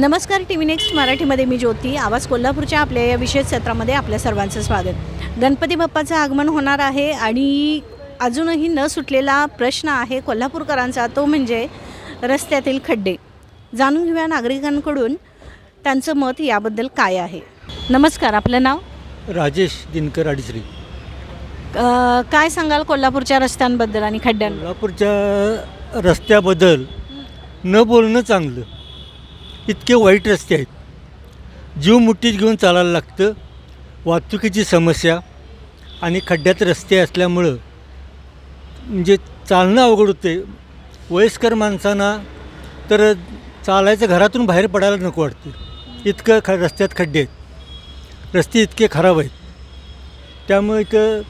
नमस्कार T V next मराठीमध्ये मी ज्योती. आवाज कोल्हापूरच्या आपल्या या विशेष सत्रामध्ये आपल्या सर्वांचं स्वागत. गणपती बाप्पाचं आगमन होणार आहे आणि अजूनही न सुटलेला प्रश्न आहे कोल्हापूरकरांचा तो म्हणजे रस्त्यातील खड्डे. जाणून घेऊया नागरिकांकडून त्यांचं मत याबद्दल काय आहे. नमस्कार आपलं नाव? राजेश दिनकर अडीचरी अ, काय सांगाल कोल्हापूरच्या रस्त्यांबद्दल आणि खड्ड्यांबद्दल? कोल्हापूरच्या रस्त्याबद्दल न बोलणं चांगलं. इतके वाईट रस्ते आहेत. जीव मुठीत घेऊन चालायला लागतं वाहतुकीची समस्या आणि खड्ड्यात रस्ते असल्यामुळं. म्हणजे चालणं अवघड होते वयस्कर माणसांना तर चालायचं घरातून बाहेर पडायला नको वाटते. इतकं ख रस्त्यात खड्डे आहेत. रस्ते इतके खराब आहेत. त्यामुळे इथं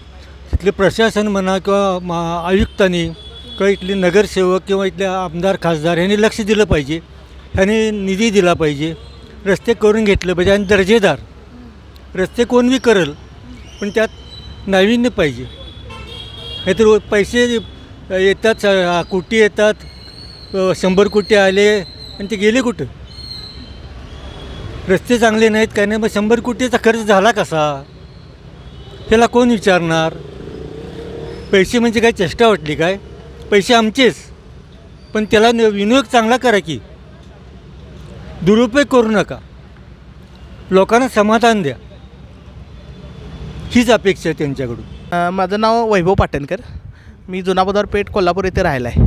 इथले प्रशासन म्हणा किंवा मा आयुक्तांनी किंवा इथले नगरसेवक किंवा इथले आमदार खासदार ह्यांनी लक्ष दिलं पाहिजे. ह्याने निधी दिला पाहिजे. रस्ते करून घेतलं पाहिजे आणि दर्जेदार. रस्ते कोण बी करेल पण त्यात नाविन्य पाहिजे. नाहीतर पैसे येतात स- कुटी येतात शंभर कोटी आले आणि ते गेले कुठं? रस्ते चांगले नाहीत काय नाही? मग शंभर कोटीचा खर्च झाला कसा? त्याला कोण विचारणार? पैसे म्हणजे काय चेष्टा वाटली काय? पैसे आमचेच. पण त्याला विनियोग चांगला करा की. दुरुपयोग करू नका. लोकांना समाधान द्या. हीच अपेक्षा आहे त्यांच्याकडून. अ, माझं नाव वैभव पाटणकर. मी जुना बाजार पेठ कोल्हापूर येथे राहिला आहे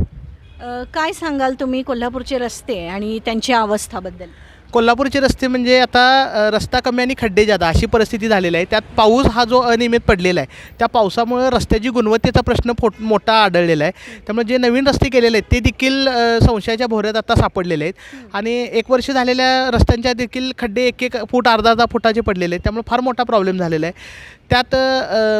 अ, काय सांगाल तुम्ही कोल्हापूरचे रस्ते आणि त्यांची अवस्थाबद्दल? कोल्हापूरचे रस्ते म्हणजे आता रस्ता कमी आणि खड्डे जादा अशी परिस्थिती झालेली आहे. त्यात पाऊस हा जो अनियमित पडलेला आहे त्या पावसामुळे रस्त्याची गुणवत्तेचा प्रश्न फोट मोठा आढळलेला आहे. त्यामुळे जे नवीन रस्ते केलेले आहेत ते देखील संशयाच्या भोवऱ्यात आता सापडलेले आहेत. आणि एक वर्ष झालेल्या रस्त्यांच्या देखील खड्डे एक एक फूट अर्धा अर्धा फुटाचे पडलेले आहेत. त्यामुळे फार मोठा प्रॉब्लेम झालेला आहे. त्यात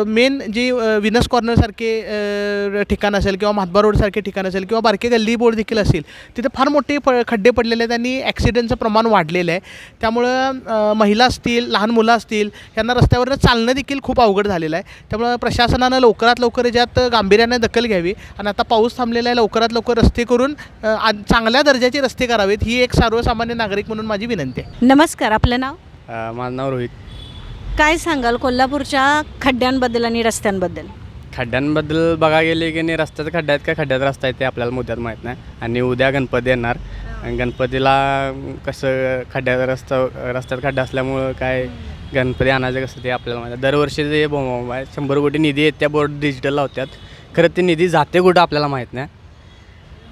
मेन जी विनस कॉर्नरसारखे ठिकाण असेल किंवा महात्बा रोडसारखे ठिकाण असेल किंवा बारके गल्ली बोर्ड देखील असतील तिथे फार मोठे प खड्डे पडलेले आहेत आणि ॲक्सिडेंटचं प्रमाण वाढलेलं आहे. त्यामुळं महिला असतील लहान मुलं असतील यांना रस्त्यावरनं चालणं देखील खूप अवघड झालेलं आहे. त्यामुळं प्रशासनानं लवकरात लवकर याच्यात गांभीर्याने दखल घ्यावी आणि आता पाऊस थांबलेला आहे लवकरात लवकर रस्ते करून चांगल्या दर्जाचे रस्ते करावेत ही एक सर्वसामान्य नागरिक म्हणून माझी विनंती आहे. नमस्कार आपलं नाव? माझं नाव रोहित. काय सांगाल कोल्हापूरच्या खड्ड्यांबद्दल आणि रस्त्यांबद्दल? खड्ड्यांबद्दल बघा गेले की नाही रस्त्यात खड्डा आहेत का? खड्ड्यात रस्ता आहे ते आपल्याला मुद्द्यात माहीत नाही. आणि उद्या गणपती येणार. आणि गणपतीला कसं खड्ड्यात रस्ता रस्त्यात खड्डा असल्यामुळं काय गणपती आणायचं कसं ते आपल्याला माहीत आहे. दरवर्षी जे आहे शंभर कोटी निधी आहेत त्या बोर्ड डिजिटल लावतात. खरं ते निधी जाते कुठं आपल्याला माहीत नाही.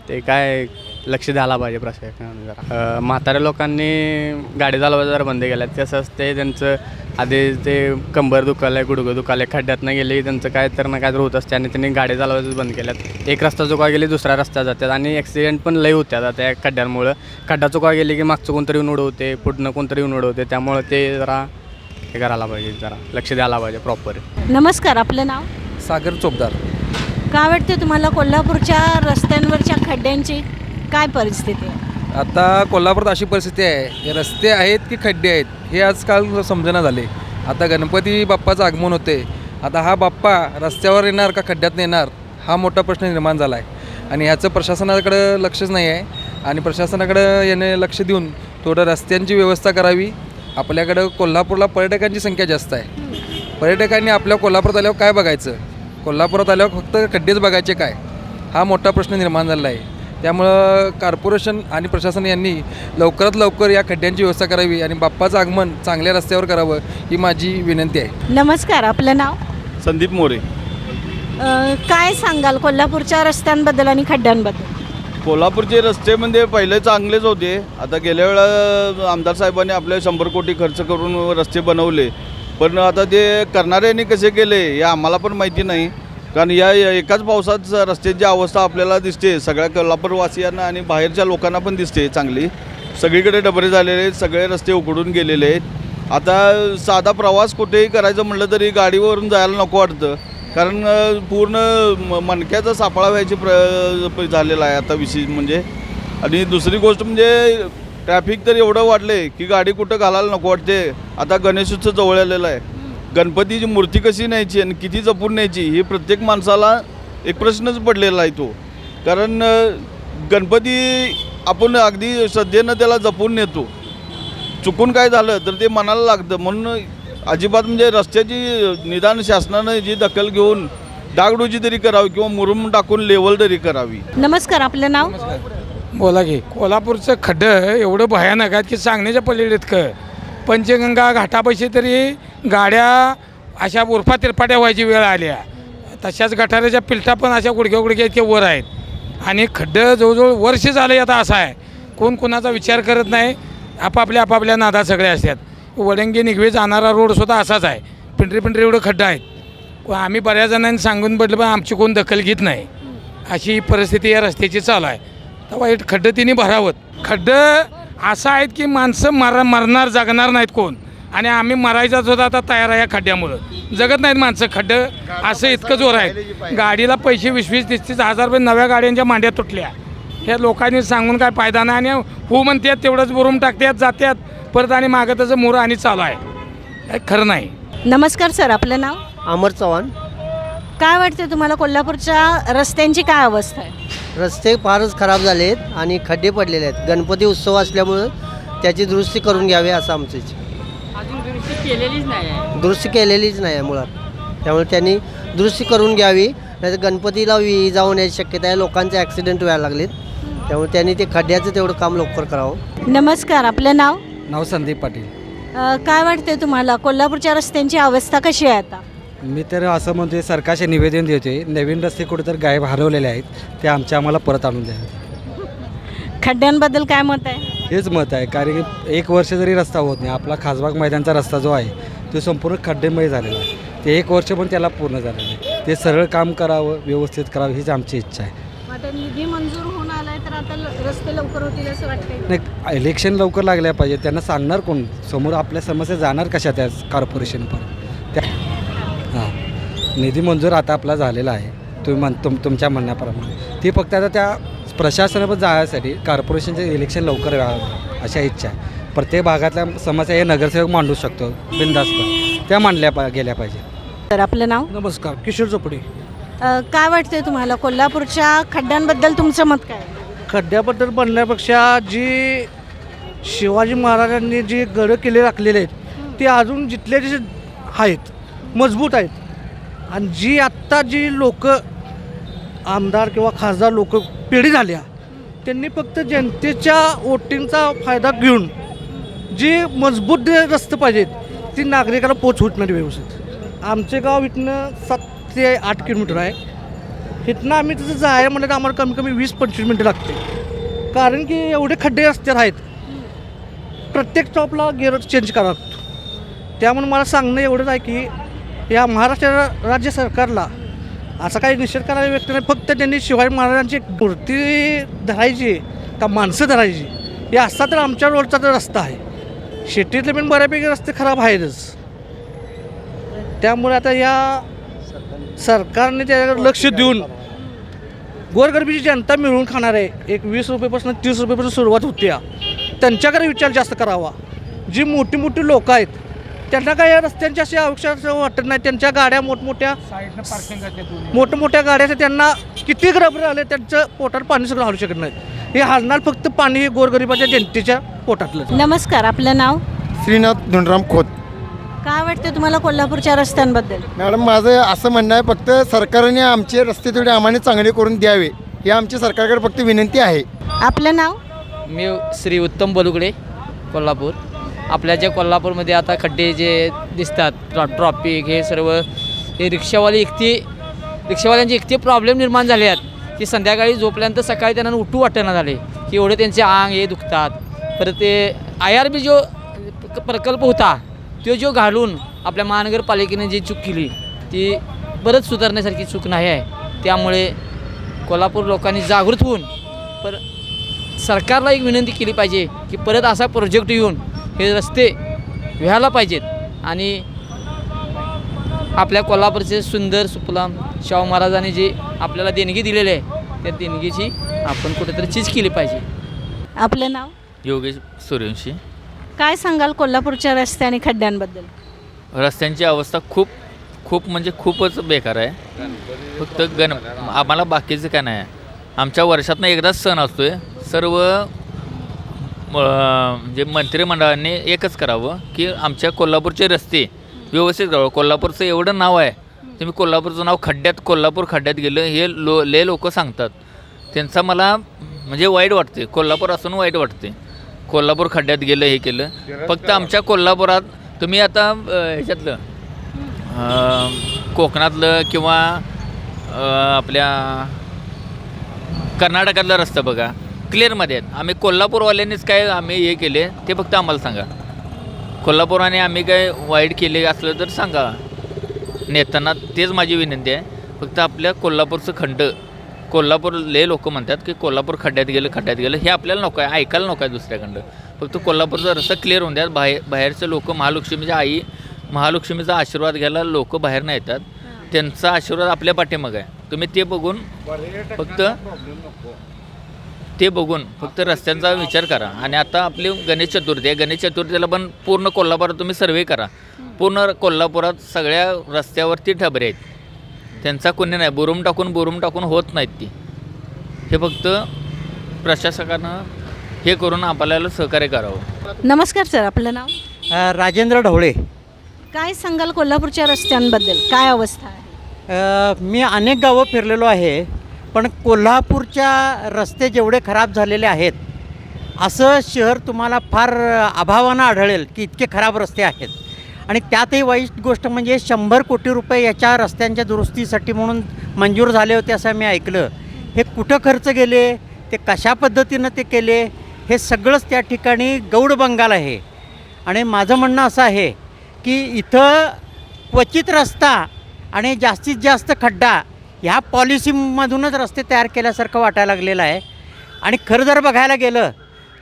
ते काय लक्ष द्यायला पाहिजे प्रशासनाने जरा. म्हाताऱ्या लोकांनी गाडी चालवायचं जरा बंद केल्यात. कसं असते त्यांचं आधी ते कंबर दुखायला गुडघं दुखायला खड्ड्यातनं गेले की त्यांचं काय तर ना काय तर होत असते आणि त्यांनी गाडी चालवायचं बंद केल्यात. एक रस्ता चुका गेली दुसरा रस्ता जातात आणि ॲक्सिडेंट पण लय होत्यात आता त्या खड्ड्यांमुळं. खड्डा चुका गेली की मागचं कोणतरी येऊन उडवते पुढनं कोणतरी येऊन उडवते त्यामुळं ते जरा हे करायला पाहिजे जरा लक्ष द्यायला पाहिजे प्रॉपर नमस्कार आपलं नाव? सागर चोपदार. काय वाटतं तुम्हाला कोल्हापूरच्या रस्त्यांवरच्या खड्ड्यांची? काय परिस्थिती आहे? आता कोल्हापुरात अशी परिस्थिती आहे की रस्ते आहेत की खड्डे आहेत हे आजकाल समजेना झाले. आता गणपती बाप्पाचं आगमन होते. आता हा बाप्पा रस्त्यावर येणार का खड्ड्यात येणार हा मोठा प्रश्न निर्माण झाला आहे आणि ह्याचं प्रशासनाकडं लक्षच नाही आहे. आणि प्रशासनाकडं याने लक्ष देऊन थोडं रस्त्यांची व्यवस्था करावी. आपल्याकडं कोल्हापूरला पर्यटकांची संख्या जास्त आहे. पर्यटकांनी आपल्या कोल्हापुरात आल्यावर काय बघायचं? कोल्हापुरात आल्यावर फक्त खड्डेच बघायचे काय? हा मोठा प्रश्न निर्माण झाला आहे त्यामुळं कॉर्पोरेशन आणि प्रशासन यांनी लवकरात लवकर या खड्ड्यांची व्यवस्था करावी आणि बाप्पाचं आगमन चांगल्या रस्त्यावर करावं ही माझी विनंती आहे. नमस्कार आपलं नाव? संदीप मोरे. अ, काय सांगाल कोल्हापूरच्या रस्त्यांबद्दल आणि खड्ड्यांबद्दल? कोल्हापूरचे रस्ते म्हणजे पहिले चांगलेच होते. आता गेल्या वेळा आमदार साहेबांनी आपले शंभर कोटी खर्च करून रस्ते बनवले. पण आता ते करणाऱ्यांनी कसे केले हे आम्हाला पण माहिती नाही. कारण या एकाच पावसात रस्त्यांची अवस्था आपल्याला दिसते सगळ्या कोल्हापूरवासियांना आणि बाहेरच्या लोकांना पण दिसते चांगली. सगळीकडे डबरे झालेले आहेत सगळे रस्ते उकडून गेलेले आहेत. आता साधा प्रवास कुठेही करायचं म्हटलं तरी गाडीवरून जायला नको वाटतं. कारण पूर्ण म- मणक्याचा सापळा व्हायची प्र झालेला आहे आता विशेष म्हणजे. आणि दुसरी गोष्ट म्हणजे ट्रॅफिक तर एवढं वाढले की गाडी कुठं घालायला नको वाटते. आता गणेशोत्सव जवळ आलेला आहे. गणपतीची मूर्ती कशी न्यायची आणि किती जपून न्यायची ही प्रत्येक माणसाला एक प्रश्नच पडलेला आहे तो. कारण गणपती आपण अगदी श्रद्धेनं त्याला जपून नेतो. चुकून काय झालं तर ते मनाला लागतं. म्हणून अजिबात म्हणजे रस्त्याची निदान शासनानं जी दखल घेऊन डागडुजी तरी करावी किंवा मुरुम टाकून लेवल तरी करावी. नमस्कार आपलं नाव? बोला की कोल्हापूरचं खड्डं एवढं भयानक आहेत की सांगण्याच्या पलीकडे इतकं. पंचगंगा घाटापाशी तरी गाड्या अशा उर्फा तिरपाट्या व्हायची वेळ आल्या तशाच गटाराच्या पिलटा पण अशा गुडघ्या गुडघ्या इतके वर आहेत. आणि खड्डं जवळजवळ वर्ष झालं आता असं आहे. कोण कोणाचा विचार करत नाही. आपापल्या आपापल्या नादा सगळे असतात. वडंगी निघवे जाणारा रोडसुद्धा असाच आहे. पिंढरी पिंढरी एवढं खड्डं आहेत. आम्ही बऱ्याच जणांनी सांगून पडलं पण आमची कोण दखल घेत नाही. अशी परिस्थिती या रस्त्याची चालू आहे. तर वाईट खड्डं तिने भरावत खड्डं असं आहेत की माणसं मर मरणार जगणार नाहीत कोण. आणि आम्ही मरायचा सुद्धा आता तयार आहे या खड्ड्यामुळं. जगत नाहीत माणसं खड्डं. असं इतकं जोर आहे गाडीला पैसे वीस वीस तीस तीस हजार रुपये नव्या गाड्यांच्या मांड्या तुटल्या. ह्या लोकांनी सांगून काय फायदा नाही आणि हो म्हणतात तेवढंच बुरून टाकतात जातात. परत आणि मागं त्याचं मोर आणि चालू आहे. हे खरं नाही. नमस्कार सर आपलं नाव? अमर चव्हाण. काय वाटतं तुम्हाला कोल्हापूरच्या रस्त्यांची काय अवस्था आहे? रस्ते फारच खराब झाले आहेत आणि खड्डे पडलेले आहेत. गणपती उत्सव असल्यामुळं त्याची दुरुस्ती करून घ्यावी असं आमचं इच्छा. अजून दुरुस्ती केलेलीच नाही आहे. दुरुस्ती केलेलीच नाही आहे मुळात. त्यामुळे त्यांनी दुरुस्ती करून घ्यावी नाही तर गणपतीला वि जाऊन याची शक्यता आहे. लोकांचे ॲक्सिडेंट व्हायला लागलेत. त्यामुळे त्यांनी ते खड्ड्याचं तेवढं काम लवकर करावं. नमस्कार आपलं नाव? नाव संदीप पाटील. अ, काय वाटते तुम्हाला? कोल्हापूरच्या रस्त्यांची अवस्था कशी आहे आता? मी तर असं म्हणतोय सरकारचे निवेदन देतोय नवीन रस्ते कुठेतरी गायब हरवलेले आहेत ते आमच्या आम्हाला परत आणून द्यावे खड्ड्यांबद्दल काय मत आहे? हेच मत आहे कारण की एक वर्ष जरी रस्ता होत नाही आपला खासबाग मैदानचा रस्ता जो आहे तो संपूर्ण खड्डेमय झालेला आहे. ते एक वर्ष पण त्याला पूर्ण झालेलं आहे ते सरळ काम करावं व्यवस्थित करावं हीच आमची इच्छा आहे. आता निधी मंजूर होऊन आलाय तर आता रस्ते लवकर होतील असं वाटतंय नाही इलेक्शन लवकर लागल्या पाहिजे त्यांना सांगणार कोण? समोर आपल्या समस्या जाणार कशा त्या कॉर्पोरेशनपर्यंत त्या हां निधी मंजूर आता आपला झालेला आहे. तुम्ही म्हण तुम तुमच्या म्हणण्याप्रमाणे. ती फक्त आता त्या प्रशासनावर जाण्यासाठी कॉर्पोरेशनचे इलेक्शन लवकर व्हावं अशा इच्छा आहे. प्रत्येक भागातल्या समस्या हे नगरसेवक मांडू शकतो बिंदास्त त्या मांडल्या पा गेल्या पाहिजे. तर आपलं नाव? नमस्कार किशोर चोपडे अ, काय वाटतंय तुम्हाला? कोल्हापूरच्या खड्ड्यांबद्दल तुमचं मत काय? खड्ड्याबद्दल बनण्यापेक्षा जी शिवाजी महाराजांनी जी गडं किल्ले राखलेले आहेत ते अजून जिथले जे आहेत मजबूत आहेत. आणि जी आत्ता जी लोक आमदार किंवा खासदार लोक पिढी झाल्या त्यांनी फक्त जनतेच्या वोटिंगचा फायदा घेऊन जी मजबूत रस्ते पाहिजेत ती नागरिकाला पोचवत नाही व्यवस्थित. आमचे गाव इथनं सात ते आठ किलोमीटर आहे. इथनं आम्ही तिथं जायला म्हणलं तर आम्हाला कमी कमी वीस पंचवीस मिनटं लागते कारण की एवढे खड्डे रस्त्यात आहेत. प्रत्येक स्टॉपला गेअर चेंज करावा लागतो. त्यामुळे मला सांगणं एवढंच आहे की या महाराष्ट्र राज्य सरकारला असा काही निषेध करायला व्यक्त नाही. फक्त त्यांनी शिवाजी महाराजांची मूर्ती धरायची का माणसं धरायची हे असा तर आमच्या रोडचा तर रस्ता आहे. शेतीतले पण बऱ्यापैकी रस्ते खराब आहेतच. त्यामुळे आता या सरकारने त्याच्याकडे लक्ष देऊन गोरगरबीची जनता मिळून खाणार आहे. एक वीस रुपयेपासून तीस रुपयेपासून सुरुवात होते या. त्यांच्याकडे विचार जास्त करावा. जी मोठी मोठी लोकं आहेत त्यांना काय या रस्त्यांची अशी आवश्यकता वाटत नाही. त्यांच्या गाड्या मोठमोठ्या मोठमोठ्या गाड्या आहेत, त्यांना किती रबर आले त्यांचं पोटात पाणी सगळं हलू शकत नाही. हे हलणार फक्त पाणी हे गोरगरिबाच्या जनतेच्या पोटातलं नमस्कार आपलं नाव? श्रीनाथ धुंडराम खोत. काय वाटतं तुम्हाला कोल्हापूरच्या रस्त्यांबद्दल? मॅडम माझं असं म्हणणं आहे फक्त सरकारने आमचे रस्ते थोडे आम्हाला चांगले करून द्यावे. ही आमची सरकारकडे फक्त विनंती आहे. आपलं नाव? मी श्री उत्तम बलुगडे कोल्हापूर. आपल्या जे कोल्हापूरमध्ये आता खड्डे जे दिसतात ट्रॉ ट्रॉपिक हे सर्व हे रिक्षावाले इतके रिक्षावाल्यांचे इतके प्रॉब्लेम निर्माण झाले आहेत की संध्याकाळी झोपल्यानंतर सकाळी त्यांना उठू वाटेना झाले की एवढे त्यांचे आंग हे दुखतात. परत ते आय आर बी जो प्रकल्प होता तो जो घालून आपल्या महानगरपालिकेने जी चूक केली ती बरंच सुधारण्यासारखी चूक नाही आहे. त्यामुळे कोल्हापूर लोकांनी जागृत होऊन पर सरकारला एक विनंती केली पाहिजे की परत असा प्रोजेक्ट येऊन हे रस्ते व्हायला पाहिजेत. आणि आपल्या कोल्हापूरचे सुंदर सुफलाम शाहू महाराजांनी जे आपल्याला देणगी दिलेली आहे त्या देणगीची आपण कुठेतरी चीज केली पाहिजे. आपलं नाव? योगेश सूर्यवंशी. काय सांगाल कोल्हापूरच्या रस्ते आणि खड्ड्यांबद्दल? रस्त्यांची अवस्था खूप खूप म्हणजे खूपच बेकार आहे. फक्त गण आम्हाला बाकीचं काय नाही. आहे आमच्या वर्षातनं एकदाच सण असतो आहे सर्व म्हणजे मंत्रिमंडळाने एकच करावं की आमच्या कोल्हापूरचे रस्ते व्यवस्थित करावं. कोल्हापूरचं एवढं नाव आहे. तुम्ही कोल्हापूरचं नाव खड्ड्यात कोल्हापूर खड्ड्यात गेलं हे लो ले लोक सांगतात. त्यांचा मला म्हणजे वाईट वाटते कोल्हापूर असून वाईट वाटते कोल्हापूर खड्ड्यात गेलं हे केलं. फक्त आमच्या कोल्हापुरात तुम्ही आता ह्याच्यातलं कोकणातलं किंवा आपल्या कर्नाटकातला रस्ता बघा. क्लिअरमध्ये आहेत. आम्ही कोल्हापूरवाल्यांनीच काय आम्ही हे केले ते फक्त आम्हाला सांगा. कोल्हापुराने आम्ही काय वाईट केले असलं तर सांगा. नेत्यांना तेच माझी विनंती आहे. फक्त आपल्या कोल्हापूरचं खंड कोल्हापूर ले लोक म्हणतात की कोल्हापूर खड्ड्यात गेलं खड्ड्यात गेलं हे आपल्याला नको आहे ऐकायला नको आहे दुसऱ्याकडं फक्त कोल्हापूरचा रस्ता क्लिअर होऊन द्यात बाहेर बाहेरचे लोक महालक्ष्मीच्या आई महालक्ष्मीचा आशीर्वाद घ्यायला लोक बाहेर नाही येतात. त्यांचा आशीर्वाद आपल्या पाठीमागं आहे. तुम्ही ते बघून फक्त ते बघून फक्त रस्त्यांचा विचार करा. आणि आता आपली गणेश चतुर्थी आहे. गणेश चतुर्थीला पण पूर्ण कोल्हापुरात तुम्ही सर्वे करा. पूर्ण कोल्हापुरात सगळ्या रस्त्यावरती ठबरे आहेत. त्यांचा कोणी नाही. बुरुम टाकून बुरुम टाकून होत नाहीत ती. हे फक्त प्रशासकानं हे करून आपल्याला सहकार्य करावं. नमस्कार सर आपलं नाव? राजेंद्र ढवळे. काय सांगाल कोल्हापूरच्या रस्त्यांबद्दल? काय अवस्था आहे? अ, मी अनेक गावं फिरलेलो आहे. पण कोल्हापूरच्या रस्ते जेवढे खराब झालेले आहेत असं शहर तुम्हाला फार अभावानं आढळेल की इतके खराब रस्ते आहेत. आणि त्यातही वाईट गोष्ट म्हणजे शंभर कोटी रुपये याच्या रस्त्यांच्या दुरुस्तीसाठी म्हणून मंजूर झाले होते असं मी ऐकलं. हे कुठं खर्च गेले ते कशा पद्धतीनं ते केले? हे सगळंच त्या ठिकाणी गौड बंगाल आहे. आणि माझं म्हणणं असं आहे की इथं क्वचित रस्ता आणि जास्तीत जास्त खड्डा ह्या पॉलिसीमधूनच रस्ते तयार केल्यासारखं वाटायला लागलेलं आहे. आणि खरं जर बघायला गेलं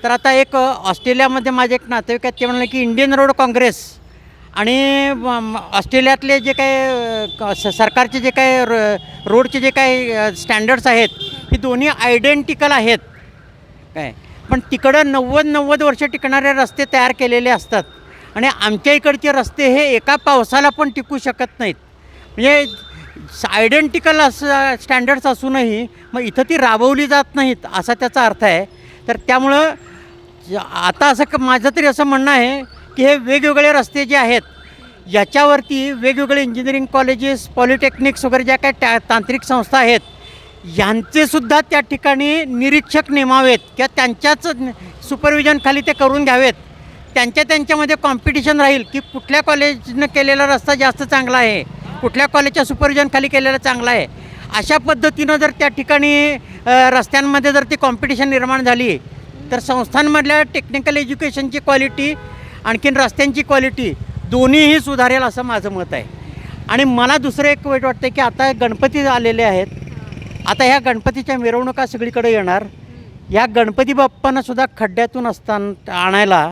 तर आता एक ऑस्ट्रेलियामध्ये माझे एक नातेवाईक आहेत ते म्हणाले की इंडियन रोड काँग्रेस आणि ऑस्ट्रेलियातले जे काही क- स- सरकारचे जे काही रो रोडचे जे काही स्टँडर्ड्स आहेत हे दोन्ही आयडेंटिकल आहेत. काय? पण तिकडं नव्वद नव्वद वर्ष टिकणारे रस्ते तयार केलेले असतात. आणि आमच्या इकडचे रस्ते हे एका पावसाला पण टिकू शकत नाहीत. म्हणजे आयडेंटिकल असं स्टँडर्ड्स असूनही मग इथं ती राबवली जात नाहीत असा त्याचा अर्थ आहे. तर त्यामुळं आता असं क माझं तरी असं म्हणणं आहे की हे वेगवेगळे रस्ते जे आहेत याच्यावरती वेगवेगळे इंजिनिअरिंग कॉलेजेस पॉलिटेक्निक्स वगैरे ज्या काही त्या तांत्रिक संस्था आहेत यांचेसुद्धा त्या ठिकाणी निरीक्षक नेमावेत किंवा त्यांच्याच सुपरविजनखाली ते करून घ्यावेत. त्यांच्या त्यांच्यामध्ये कॉम्पिटिशन राहील की कुठल्या कॉलेजनं केलेला रस्ता जास्त चांगला आहे. कुठल्या कॉलेजच्या सुपरविजनखाली केलेला चांगला आहे? अशा पद्धतीनं जर त्या ठिकाणी रस्त्यांमध्ये जर ती कॉम्पिटिशन निर्माण झाली तर संस्थांमधल्या टेक्निकल एज्युकेशनची क्वालिटी आणखीन रस्त्यांची क्वालिटी दोन्हीही सुधारेल असं माझं मत आहे. आणि मला दुसरं एक वाईट वाटतं की आता गणपती आलेले आहेत. आता ह्या गणपतीच्या मिरवणुका सगळीकडे येणार. ह्या गणपती बाप्पांना सुद्धा खड्ड्यातून असताना आणायला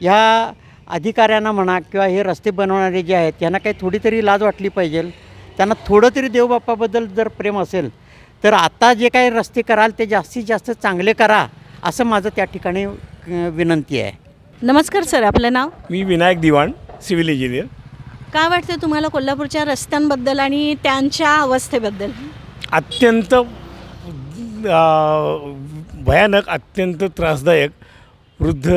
ह्या अधिकाऱ्यांना म्हणा किंवा हे रस्ते बनवणारे जे आहेत यांना काही थोडी तरी लाज वाटली पाहिजे. त्यांना थोडं तरी देवबाप्पाबद्दल जर प्रेम असेल तर आता जे काही रस्ते कराल ते जास्तीत जास्त चांगले करा असं माझं त्या ठिकाणी विनंती आहे. नमस्कार सर आपलं नाव? मी विनायक दिवाण सिव्हिल इंजिनियर. काय वाटतं तुम्हाला कोल्हापूरच्या रस्त्यांबद्दल आणि त्यांच्या अवस्थेबद्दल? अत्यंत भयानक अत्यंत त्रासदायक वृद्ध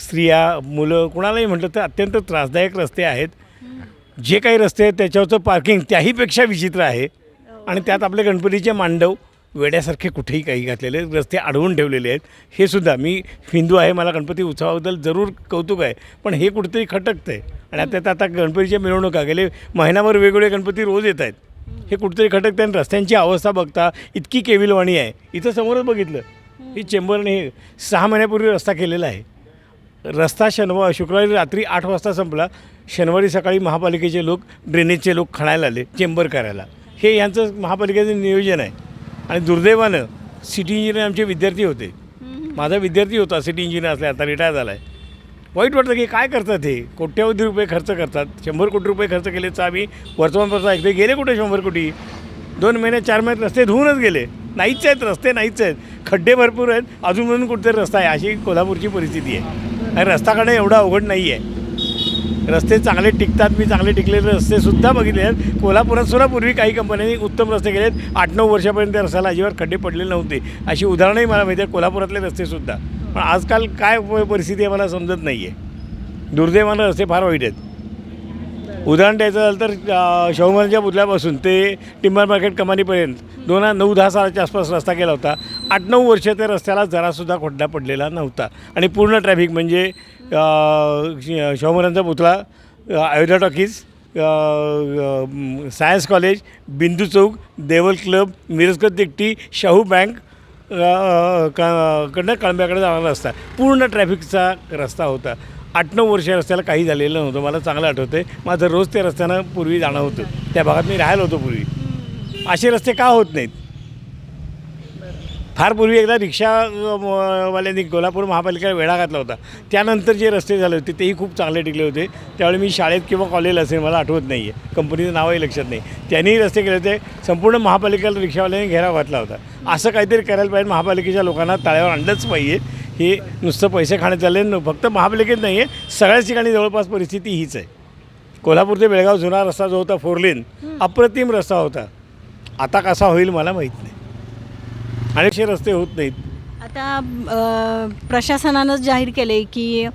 स्त्रिया मुलं कुणालाही म्हटलं तर अत्यंत त्रासदायक रस्ते आहेत. जे काही रस्ते आहेत त्याच्यावरचं पार्किंग त्याहीपेक्षा विचित्र आहे. आणि त्यात आपले गणपतीचे मांडव वेड्यासारखे कुठेही काही घातलेले रस्ते अडवून ठेवलेले आहेत. हे सुद्धा मी हिंदू आहे मला गणपती उत्सवाबद्दल जरूर कौतुक आहे. पण हे कुठेतरी खटकतं आहे आणि आता त्यात आता गणपतीच्या मिरवणुका गेले महिनाभर वेगवेगळे गणपती रोज येत आहेत. हे कुठेतरी खटकतं आणि रस्त्यांची अवस्था बघता इतकी केविलवाणी आहे. इथं समोरच बघितलं. ही चेंबरने हे सहा महिन्यापूर्वी रस्ता केलेला आहे. रस्ता शनिवार शुक्रवारी रात्री आठ वाजता संपला. शनिवारी सकाळी महापालिकेचे लोक ड्रेनेजचे लोक खणायला आले चेंबर करायला. हे यांचं महापालिकेचं नियोजन आहे. आणि दुर्दैवानं सिटी इंजिनियर आमचे विद्यार्थी होते. माझा विद्यार्थी होता सिटी इंजिनियर असल्या आता रिटायर झाला आहे वाईट वाटतं की काय करतात हे? कोट्यावधी रुपये खर्च करतात. शंभर कोटी रुपये खर्च केलेचं आम्ही वर्तमानपत्रात ऐकले गेले कुठे शंभर कोटी? दोन महिने चार महिन्यात रस्ते धुवूनच गेले. नाहीच आहेत रस्ते नाहीच आहेत. खड्डे भरपूर आहेत. अजून म्हणून कुठेतरी रस्ता आहे. अशी कोल्हापूरची परिस्थिती आहे. आणि रस्ता काढणं एवढं अवघड नाही आहे रस्ते चांगले टिकतात मी चांगले टिकलेले रस्तेसुद्धा बघितले आहेत. कोल्हापुरात सुद्धा पूर्वी काही कंपन्यांनी उत्तम रस्ते केले आहेत आठ नऊ वर्षापर्यंत त्या रस्त्याला अजिबात खड्डे पडलेले नव्हते. अशी उदाहरणंही मला माहिती आहे कोल्हापुरातले रस्तेसुद्धा पण आजकाल काय परिस्थिती आहे मला समजत नाही आहे दुर्दैवानं रस्ते फार वाईट आहेत. उदाहरण द्यायचं झालं तर अं, पुतल्यापासून पुतळ्यापासून ते टिंबर मार्केट कमानीपर्यंत दोन हजार नऊ दहा सालाच्या आसपास रस्ता केला होता. आठ नऊ वर्ष त्या रस्त्याला जरासुद्धा खड्डा पडलेला नव्हता. आणि पूर्ण ट्रॅफिक म्हणजे अं, श- पुतळा Ayodhya talkies science college Bindu चौक देवल क्लब मिरजकर दिकटी शाहू बँक कडनं कळंब्याकडे जाणारा रस्ता. पूर्ण ट्रॅफिकचा रस्ता होता. आठ नऊ वर्ष रस्त्याला काही झालेलं नव्हतं. मला चांगलं आठवतं आहे माझं रोज त्या रस्त्यानं पूर्वी जाणं होतं. त्या भागात मी राहिलो होतो पूर्वी. असे रस्ते का होत नाहीत? फार पूर्वी एकदा रिक्षावाल्यांनी कोल्हापूर महापालिकेला वेढा घातला होता. त्यानंतर जे रस्ते झाले होते तेही खूप चांगले टिकले होते. त्यावेळी मी शाळेत किंवा कॉलेजला असेल मला आठवत नाही आहे कंपनीचं नावही लक्षात नाही. त्यांनीही रस्ते केले होते. संपूर्ण महापालिकेला रिक्षावाल्यांनी घेराव घातला होता. असं काहीतरी करायला पाहिजे. महापालिकेच्या लोकांना ताळ्यावर आणलंच पाहिजे. हे नुसतं पैसे खाण्यात चालले न- फक्त महापालिकेत नाही आहे सगळ्याच ठिकाणी जवळपास परिस्थिती हीच आहे. कोल्हापूर ते बेळगाव जुना रस्ता जो होता फोर लेन अप्रतिम रस्ता होता. आता कसा होईल मला माहीत नाही. आणि असे रस्ते होत नाहीत. आता प्रशासनानंच जाहीर केले की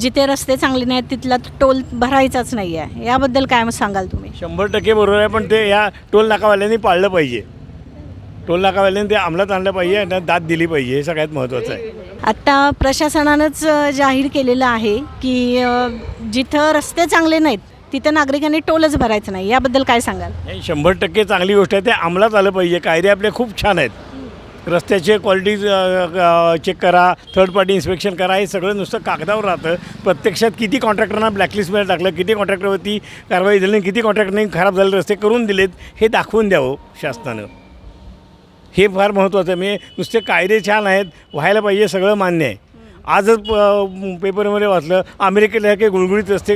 जिथे रस्ते चांगले नाहीत तिथला टोल भरायचाच नाही आहे याबद्दल काय सांगाल तुम्ही? शंभर टक्के बरोबर आहे पण ते या टोल नाकावाल्यांनी पाळलं पाहिजे. टोल नाकावाल्यांनी ते अंमलात आणलं पाहिजे आणि दाद दिली पाहिजे हे सगळ्यात महत्त्वाचं आहे. आता प्रशासनानंच जाहीर केलेलं आहे की जिथं रस्ते चांगले नाहीत तिथं नागरिकांनी टोलच भरायचं नाही. याबद्दल काय सांगाल? नाही शंभर टक्के चांगली गोष्ट आहे. ते अंमलात आलं पाहिजे. कायदे आपले खूप छान आहेत. रस्त्याचे क्वालिटी चेक करा थर्ड पार्टी इन्स्पेक्शन करा हे सगळं नुसतं कागदावर राहतं. प्रत्यक्षात किती कॉन्ट्रॅक्टरना ब्लॅकलिस्टमध्ये टाकलं किती कॉन्ट्रॅक्टरवरती कारवाई झाली किती कॉन्ट्रॅक्टरने खराब झालेले रस्ते करून दिलेत हे दाखवून द्यावं शासनानं. हे फार महत्त्वाचं आहे. म्हणजे नुसते कायदे छान आहेत व्हायला पाहिजे सगळं मान्य आहे. आजच प- पेपरमध्ये वाचलं अमेरिकेला काही गुळगुळीत रस्ते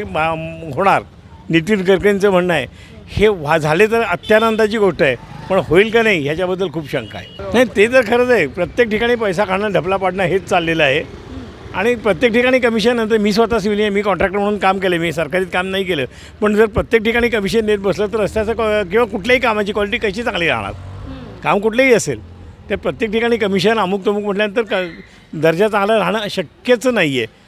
होणार. नितीन गडकरींचं म्हणणं आहे. हे व्हा झाले तर अत्यानंदाची गोष्ट आहे पण होईल का नाही ह्याच्याबद्दल खूप शंका आहे. नाही ते तर खरंच आहे. प्रत्येक ठिकाणी पैसा काढणं ढपला पाडणं हेच चाललेलं आहे. आणि प्रत्येक ठिकाणी कमिशन नंतर मी स्वतः सिव्हिल आहे. मी कॉन्ट्रॅक्टर म्हणून काम केलं मी सरकारीत काम नाही केलं. पण जर प्रत्येक ठिकाणी कमिशन देत बसलं तर रस्त्याचं क- किंवा कुठल्याही कामाची क्वालिटी कशी चांगली राहणार? काम कुठलंही असेल तर प्रत्येक ठिकाणी कमिशन अमुक तमुक म्हटल्यानंतर क दर्जा चांगला राहणं शक्यच नाही आहे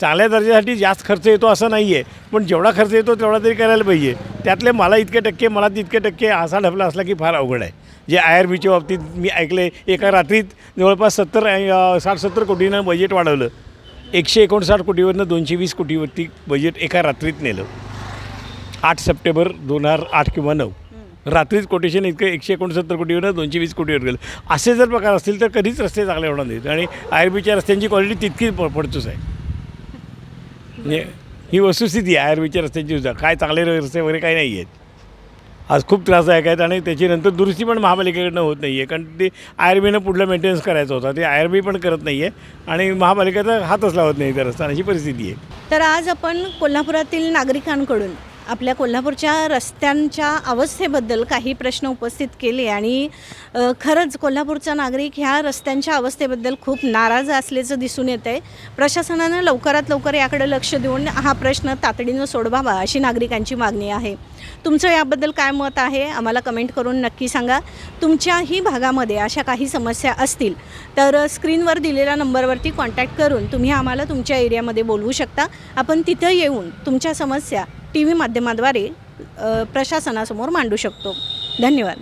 चांगल्या दर्जासाठी जास्त खर्च येतो असं नाही आहे पण जेवढा खर्च येतो तेवढा तरी करायला पाहिजे. त्यातले मला इतके टक्के मला तितके टक्के असा ढपला असला की फार अवघड आहे. जे आय आर बीच्या बाबतीत मी ऐकले एका रात्रीत जवळपास सत्तर साठ सत्तर कोटीनं बजेट वाढवलं. एकशे एकोणसाठ कोटीवरनं दोनशे वीस कोटीवरती बजेट एका रात्रीत नेलं. आठ सप्टेंबर दोन हजार आठ किंवा नऊ. रात्रीच कोटेशन इतकं एकशे एकोणसत्तर कोटीवर दोनशे वीस कोटीवर गेलं असे जर प्रकार असतील तर कधीच रस्ते चांगले होणार नाहीत. आणि आय बीच्या रस्त्यांची क्वालिटी तितकीच प पडतोच आहे. म्हणजे ही वस्तुस्थिती आहे आय आर बीच्या रस्त्यांची सुद्धा. काय चांगले रस्ते वगैरे काही नाही आहेत. आज खूप त्रासदायक आहेत आणि त्याच्यानंतर दुरुस्ती पण महापालिकेकडनं होत नाही आहे कारण ते आय आर बीनं पुढलं मेंटेनन्स करायचा होता. ते आय आर बी पण करत नाही आहे आणि महापालिकेचा हातच लावत नाही त्या रस्त्यानं अशी परिस्थिती आहे. तर आज आपण कोल्हापुरातील नागरिकांकडून आपल्या कोल्हापूरच्या रस्त्यांच्या अवस्थेबद्दल काही प्रश्न उपस्थित केले आणि खरंच कोल्हापूरचा नागरिक ह्या रस्त्यांच्या अवस्थेबद्दल खूप नाराज असल्याचं दिसून येत आहे प्रशासनानं लवकरात लवकर याकडे लक्ष देऊन हा प्रश्न तातडीनं सोडवावा अशी नागरिकांची मागणी आहे. तुमचं याबद्दल काय मत आहे? आम्हाला कमेंट करून नक्की सांगा. तुमच्याही भागामध्ये अशा काही समस्या असतील तर स्क्रीनवर दिलेल्या नंबरवरती कॉन्टॅक्ट करून तुम्ही आम्हाला तुमच्या एरियामध्ये बोलवू शकता. आपण तिथं येऊन तुमच्या समस्या टी व्ही माध्यमाद्वारे प्रशासनासमोर मांडू शकतो. धन्यवाद.